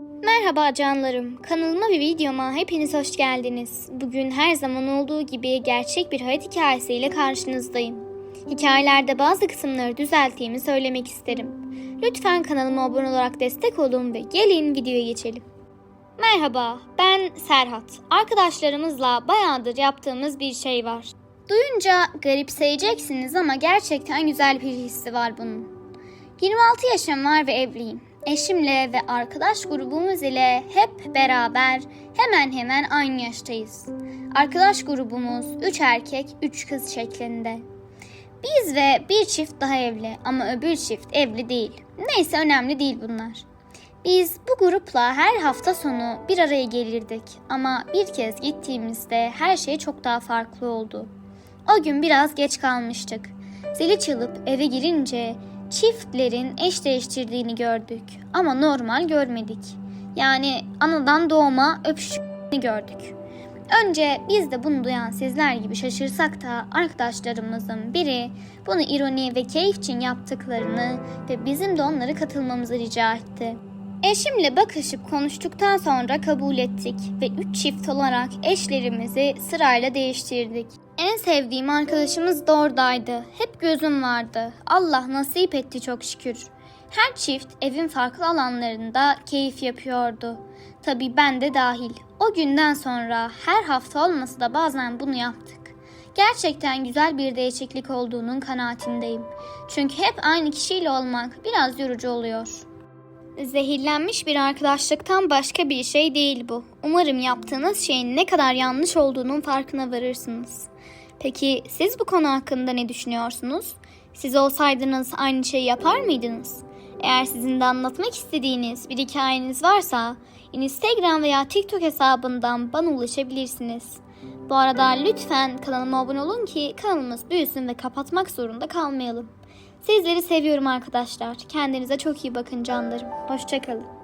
Merhaba canlarım. Kanalıma ve videoma hepiniz hoş geldiniz. Bugün her zaman olduğu gibi gerçek bir hayat hikayesiyle karşınızdayım. Hikayelerde bazı kısımları düzelttiğimi söylemek isterim. Lütfen kanalıma abone olarak destek olun ve gelin videoya geçelim. Merhaba, ben Serhat. Arkadaşlarımızla bayağıdır yaptığımız bir şey var. Duyunca garipseyeceksiniz ama gerçekten güzel bir hissi var bunun. 26 yaşım var ve evliyim. Eşimle ve arkadaş grubumuz ile hep beraber hemen hemen aynı yaştayız. Arkadaş grubumuz 3 erkek 3 kız şeklinde. Biz ve bir çift daha evli ama öbür çift evli değil. Neyse önemli değil bunlar. Biz bu grupla her hafta sonu bir araya gelirdik ama bir kez gittiğimizde her şey çok daha farklı oldu. O gün biraz geç kalmıştık. Zili çalıp eve girince çiftlerin eş değiştirdiğini gördük ama normal görmedik. Yani anadan doğma öpüştüğünü gördük. Önce biz de bunu duyan sizler gibi şaşırsak da arkadaşlarımızın biri bunu ironi ve keyif için yaptıklarını ve bizim de onlara katılmamızı rica etti. Eşimle bakışıp konuştuktan sonra kabul ettik ve üç çift olarak eşlerimizi sırayla değiştirdik. En sevdiğim arkadaşımız da. Hep gözüm vardı. Allah nasip etti çok şükür. Her çift evin farklı alanlarında keyif yapıyordu. Tabii ben de dahil. O günden sonra her hafta olmasa da bazen bunu yaptık. Gerçekten güzel bir değişiklik olduğunun kanaatindeyim. Çünkü hep aynı kişiyle olmak biraz yorucu oluyor. Zehirlenmiş bir arkadaşlıktan başka bir şey değil bu. Umarım yaptığınız şeyin ne kadar yanlış olduğunun farkına varırsınız. Peki siz bu konu hakkında ne düşünüyorsunuz? Siz olsaydınız aynı şeyi yapar mıydınız? Eğer sizin de anlatmak istediğiniz bir hikayeniz varsa Instagram veya TikTok hesabından bana ulaşabilirsiniz. Bu arada lütfen kanalıma abone olun ki kanalımız büyüsün ve kapatmak zorunda kalmayalım. Sizleri seviyorum arkadaşlar. Kendinize çok iyi bakın canlarım. Hoşçakalın.